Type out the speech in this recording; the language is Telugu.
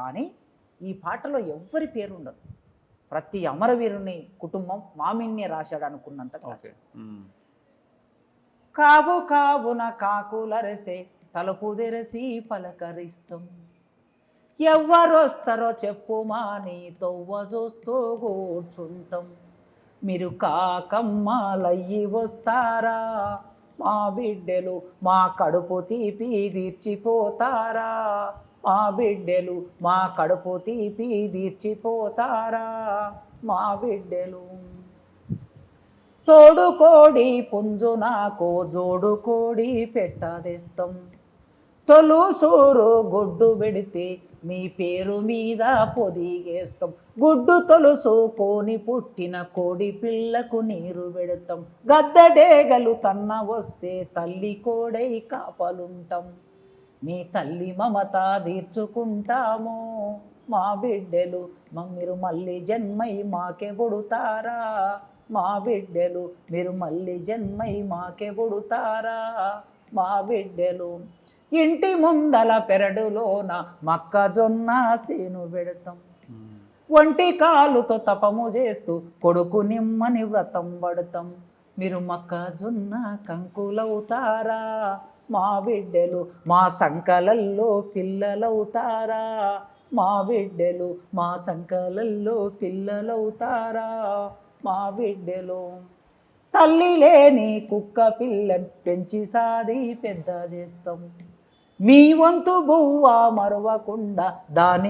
కానీ ఈ పాటలో ఎవ్వరి పేరు ఉండదు ప్రతి అమరవీరుని కుటుంబం మామిన్య రాశాడు అనుకున్నంత. కావు కావున కాకులరసే తలుపు తెరసి పలకరిస్తాం. ఎవ్వరొస్తారో చెప్పుమా నీ తొవ్వ చూస్తూ కూర్చుంటాం. మీరు కాకమ్మలయ్యి వస్తారా? మా బిడ్డలు మా కడుపు తీపి తీర్చిపోతారా? మా బిడ్డలు మా కడుపు తీపి తీర్చిపోతారా? మా బిడ్డలు. తోడుకోడి పుంజు నాకు జోడుకోడి పెట్టదేస్తాం తొలుసూరు గుడ్డు పెడితే మీ పేరు మీద పొదిగేస్తాం. గుడ్డు తొలుసు కోని పుట్టిన కోడి పిల్లకు నీరు పెడతాం. గద్దడేగలు తన్న వస్తే తల్లి కోడై కాపలుంటాం. మీ తల్లి మమత తీర్చుకుంటాము. మా బిడ్డలు మీరు మళ్ళీ జన్మై మాకే పుడుతారా? మా బిడ్డలు మీరు మళ్ళీ జన్మై మాకే పుడుతారా? మా బిడ్డలు ఇంటి ముందల పెరడులోన మొక్కజొన్న సేను పెడతాం. ఒంటి కాలుతో తపము చేస్తూ కొడుకు నిమ్మని వ్రతం పడతాం. మీరు మొక్కజొన్న కంకులవుతారా? మా బిడ్డలు మా సంకలల్లో పిల్లలవుతారా? మా బిడ్డలు మా సంకలల్లో పిల్లలవుతారా? మా బిడ్డలు తల్లి లేని కుక్క పిల్ల పెంచి సాది పెద్ద చేస్తాం. మీ వంతు బువ్వ మరవకుండా దాని